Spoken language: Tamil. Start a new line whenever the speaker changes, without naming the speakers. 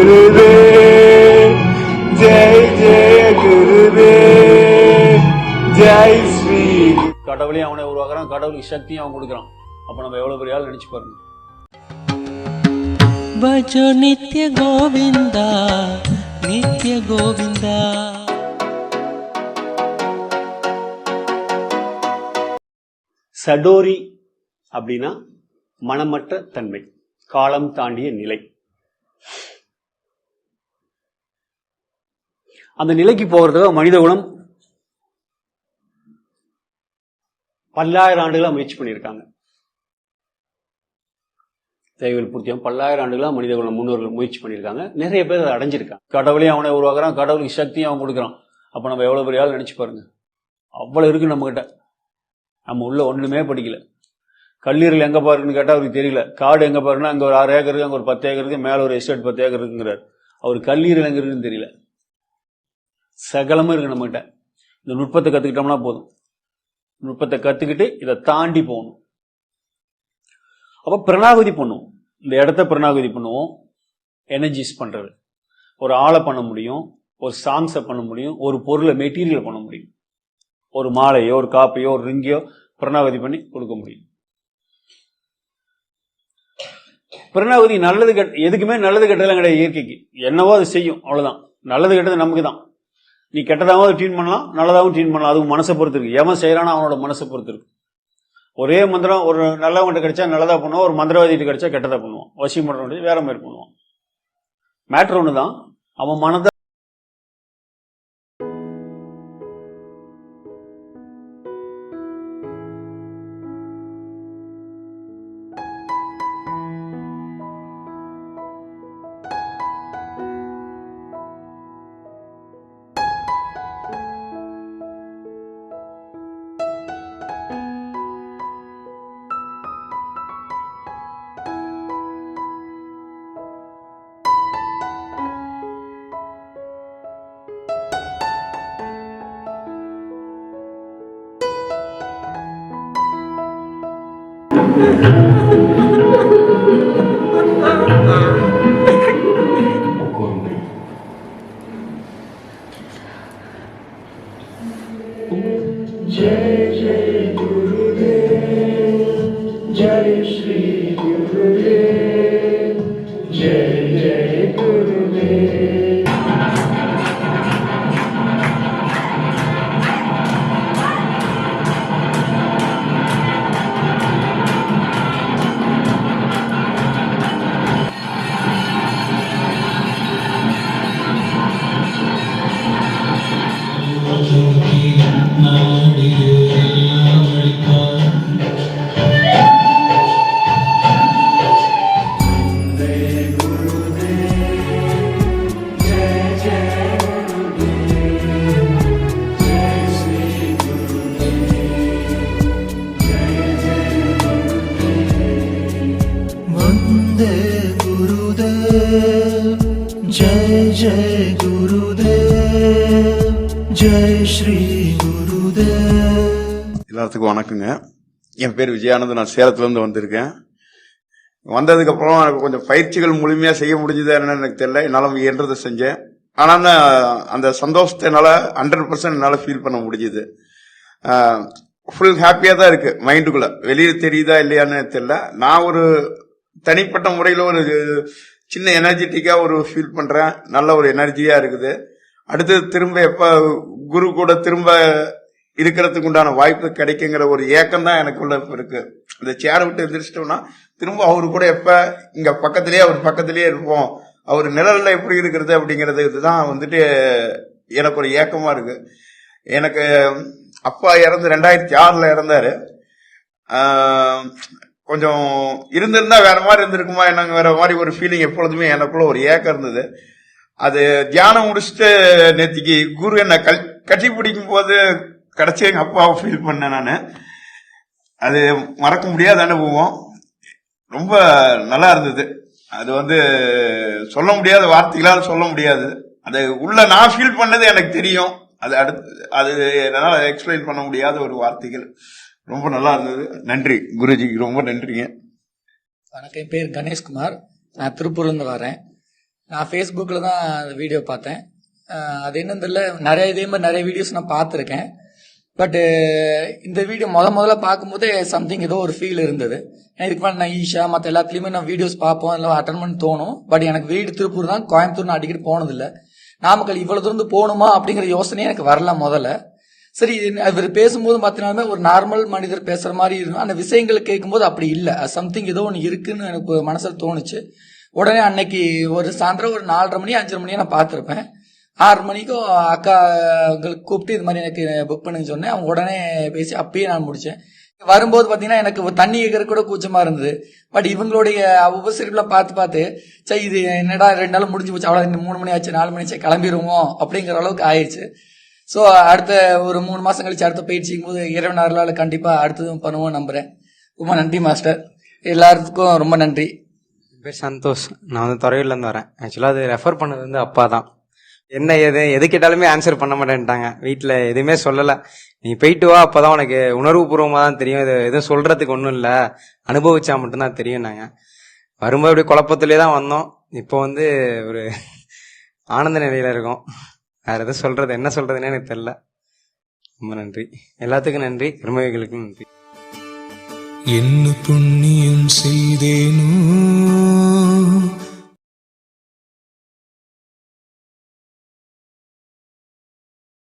குருவே. ஜெய் ஜெய குருவே. ஜெய் ஸ்ரீ. கடவுளையும் அவனை உருவாக்குறான் கடவுளுக்கு சக்தியும் அவன் கொடுக்குறான். அப்ப நம்ம எவ்வளவு பெரிய ஆள் நினைச்சு பாருங்க.
பஜோ நித்ய கோவிந்தா நித்ய கோவிந்தா.
சடோரி அப்படின்னா மனமற்ற தன்மை காலம் தாண்டிய நிலை. அந்த நிலைக்கு போகிறதுக்கு மனித குலம் பல்லாயிரம் ஆண்டுகளாக முயற்சி பண்ணியிருக்காங்க. தேவைகள் பூர்த்தியம் பல்லாயிரம் ஆண்டுகளாக மனித குணம் முன்னோர்கள் முயற்சி பண்ணியிருக்காங்க. நிறைய பேர் அதை அடைஞ்சிருக்காங்க. கடவுளையும் அவனை உருவாக்குறான். கடவுளுக்கு சக்தியும் அவன் கொடுக்குறான். அப்போ நம்ம எவ்வளோ பெரிய ஆள் நினச்சி பாருங்க. அவ்வளோ இருக்கு நம்மகிட்ட. நம்ம உள்ள ஒன்றுமே படிக்கல. கல்லீரல் எங்கே பாருன்னு கேட்டால் அவருக்கு தெரியல. காடு எங்கே பாருன்னா அங்கே ஒரு ஆறு ஏக்கர் அங்கே ஒரு பத்து ஏக்கருக்கு மேலே ஒரு எஸ்டேட் பத்து ஏக்கர் இருக்குங்கிறார் அவர் கல்லீரல் எங்கே இருக்குன்னு தெரியல. சகலமும் இருக்கு நம்மகிட்ட. இந்த நுட்பத்தை கற்றுக்கிட்டோம்னா போதும். நுட்பத்தை கற்றுக்கிட்டு இதை தாண்டி போகணும். அப்போ பிரணாகுதி பண்ணுவோம். இந்த இடத்த பிரணாகுதி பண்ணுவோம். எனர்ஜிஸ் பண்ணுறது ஒரு ஆளை பண்ண முடியும் ஒரு சாங்ஸை பண்ண முடியும் ஒரு பொருளை மெட்டீரியல் பண்ண முடியும். ஒரு மாலையோ ஒரு காப்பையோ ஒரு ரிங்கையோ பிரணாகதி பண்ணி கொடுக்க முடியும். பிரணாவதி நல்லது கெட்ட எதுக்குமே நல்லது கெட்டதெல்லாம் கிடையாது இயற்கைக்கு. என்னவோ அது செய்யும் அவ்வளோதான் நல்லது கெட்டது நமக்கு தான் நீ கெட்டதாகவும் அதை பண்ணலாம் நல்லதாகவும் ட்ரீட் பண்ணலாம். அதுவும் மனசை பொறுத்து இருக்கு. எவன் செய்யறானோ அவனோட மனசை பொறுத்து இருக்கு. ஒரே மந்திரம் ஒரு நல்லவன்கிட்ட கிடைச்சா நல்லதா பண்ணுவான் ஒரு மந்திரவாதிட்டு கிடைச்சா கெட்டதா பண்ணுவான். வசியம் பண்றவன் வேற மாதிரி பண்ணுவான். மேட்ரு ஒன்று தான் அவன் மனதை
Thank you. जय जय गुरुदेव जय श्री गुरुदेव
எல்லாத்துக்கும் வணக்கங்க என் பேர் விஜயானந்த் நான் சேலத்துலேருந்து வந்திருக்கேன் வந்ததுக்கு அப்புறம் எனக்கு கொஞ்சம் பயிற்சிகள் முழுமையாக செய்ய முடிஞ்சதா என்னன்னு எனக்கு தெரியல என்னால் இயன்றதை செஞ்சேன் ஆனால் அந்த சந்தோஷத்தை என்னால் ஹண்ட்ரட் பர்சன்ட் என்னால் ஃபீல் பண்ண முடிஞ்சுது ஃபுல் ஹாப்பியாக தான் இருக்கு மைண்டுக்குள்ள வெளியே தெரியுதா இல்லையான்னு தெரியல நான் ஒரு தனிப்பட்ட முறையில் ஒரு சின்ன எனர்ஜெட்டிக்காக ஒரு ஃபீல் பண்ணுறேன் நல்ல ஒரு எனர்ஜியாக இருக்குது. அடுத்தது திரும்ப எப்போ குரு கூட திரும்ப இருக்கிறதுக்கு உண்டான வாய்ப்பு கிடைக்குங்கிற ஒரு ஏக்கம் தான் எனக்குள்ள இப்போ இருக்கு. இந்த சேரை விட்டு எந்திரிச்சிட்டோம்னா திரும்ப அவரு கூட எப்ப இங்க பக்கத்திலேயே அவர் பக்கத்திலேயே இருப்போம். அவர் நிழல்ல எப்படி இருக்கிறது அப்படிங்கிறது இதுதான் வந்துட்டு எனக்கு ஒரு ஏக்கமா இருக்கு. எனக்கு அப்பா இறந்து ரெண்டாயிரத்தி ஆறுல இறந்தாரு. கொஞ்சம் இருந்திருந்தா வேற மாதிரி இருந்திருக்குமா என்னங்க வேற மாதிரி ஒரு ஃபீலிங் எப்பொழுதுமே எனக்குள்ள ஒரு ஏக்கம் இருந்தது. அது தியானம் முடிச்சுட்டு நேத்திக்கு குரு என்னை கல் கட்டி பிடிக்கும் போது கடைசி எங்க அப்பாவை ஃபீல் பண்ணேன் நான். அது மறக்க முடியாத அனுபவம். ரொம்ப நல்லா இருந்தது. அது வந்து சொல்ல முடியாத வார்த்தைகளால் சொல்ல முடியாது. அது உள்ள நான் ஃபீல் பண்ணது எனக்கு தெரியும். அது அடுத்து அது என்னால் எக்ஸ்பிளைன் பண்ண முடியாத ஒரு வார்த்தைகள். ரொம்ப நல்லா இருந்தது. நன்றி குருஜிக்கு ரொம்ப நன்றிங்க.
வணக்கம். என் பேர் கணேஷ்குமார் நான் திருப்பூர்லேருந்து வரேன். நான் ஃபேஸ்புக்கில் தான் அந்த வீடியோ பார்த்தேன். அது என்னன்னு தெரியல. நிறைய இதே மாதிரி நிறைய வீடியோஸ் நான் பார்த்துருக்கேன். பட்டு இந்த வீடியோ முத முதல்ல பார்க்கும்போது சம்திங் ஏதோ ஒரு ஃபீல் இருந்தது. இதுக்கு மேலே நான் ஈஷா மற்ற எல்லாத்துலேயுமே நான் வீடியோஸ் பார்ப்போம் இல்லை அட்டன் பண்ணி தோணும். பட் எனக்கு வீடு திருப்பூர் தான். கோயம்புத்தூர் நான் அடிக்கடி போனதில்லை. நாமக்கல் இவ்வளோ தூரம் போகணுமா அப்படிங்கிற யோசனையே எனக்கு வரல முதல்ல. சரி இது- இவர் பேசும்போது பார்த்தீங்கன்னா ஒரு நார்மல் மனிதர் பேசுகிற மாதிரி இருக்கும். அந்த விஷயங்களை கேட்கும்போது அப்படி இல்லை. சம்திங் ஏதோ ஒன்று இருக்குன்னு எனக்கு மனசில் தோணுச்சு. உடனே அன்னைக்கு ஒரு சாயந்தரம் ஒரு நாலரை மணி அஞ்சரை மணியை நான் பார்த்துருப்பேன். ஆறு மணிக்கும் அக்காங்களுக்கு கூப்பிட்டு இது மாதிரி எனக்கு புக் பண்ணுன்னு சொன்னேன். அவங்க உடனே பேசி அப்பயே நான் முடித்தேன் வரும்போது பார்த்தீங்கன்னா எனக்கு தண்ணி கேட்கற கூட கூச்சமாக இருந்தது. பட் இவங்களுடைய உபசரிப்புலாம் பார்த்து பார்த்து சரி இது என்னடா ரெண்டு நாள் முடிஞ்சு போச்சு அவ்வளோ மூணு மணி ஆச்சு நாலு மணி ஆச்சு கிளம்பிடுவோம் அப்படிங்கிற அளவுக்கு ஆயிடுச்சு. ஸோ அடுத்த ஒரு மூணு மாதம் கழிச்சு அடுத்த பயிற்சிக்கும் போது இறைவன் அருளால் கண்டிப்பாக அடுத்ததும் பண்ணுவோம் நம்புகிறேன் ரொம்ப நன்றி மாஸ்டர். எல்லாத்துக்கும் ரொம்ப நன்றி.
பேர் சந்தோஷ். நான் வந்து துறையூர்லேருந்து வரேன். ஆக்சுவலாக அது ரெஃபர் பண்ணது வந்து அப்பா தான். என்ன எது எது கேட்டாலுமே ஆன்சர் பண்ண மாட்டேன்ட்டாங்க. வீட்டில் எதுவுமே சொல்லலை. நீ போயிட்டு வா அப்போ தான் உனக்கு உணர்வுபூர்வமாக தான் தெரியும். இது எதுவும் சொல்கிறதுக்கு ஒன்றும் இல்லை. அனுபவிச்சா மட்டும்தான் தெரியும் நாங்கள் வரும்போது அப்படியே குழப்பத்துலேயே தான் வந்தோம். இப்போ வந்து ஒரு ஆனந்த நிலையில் இருக்கோம். வேறு எதுவும் சொல்கிறது என்ன சொல்கிறதுனே எனக்கு தெரியல. ரொம்ப நன்றி. எல்லாத்துக்கும் நன்றி. பிரம்மவிகளுக்கும் நன்றி.
என்ன புண்ணியம் செய்தேனோ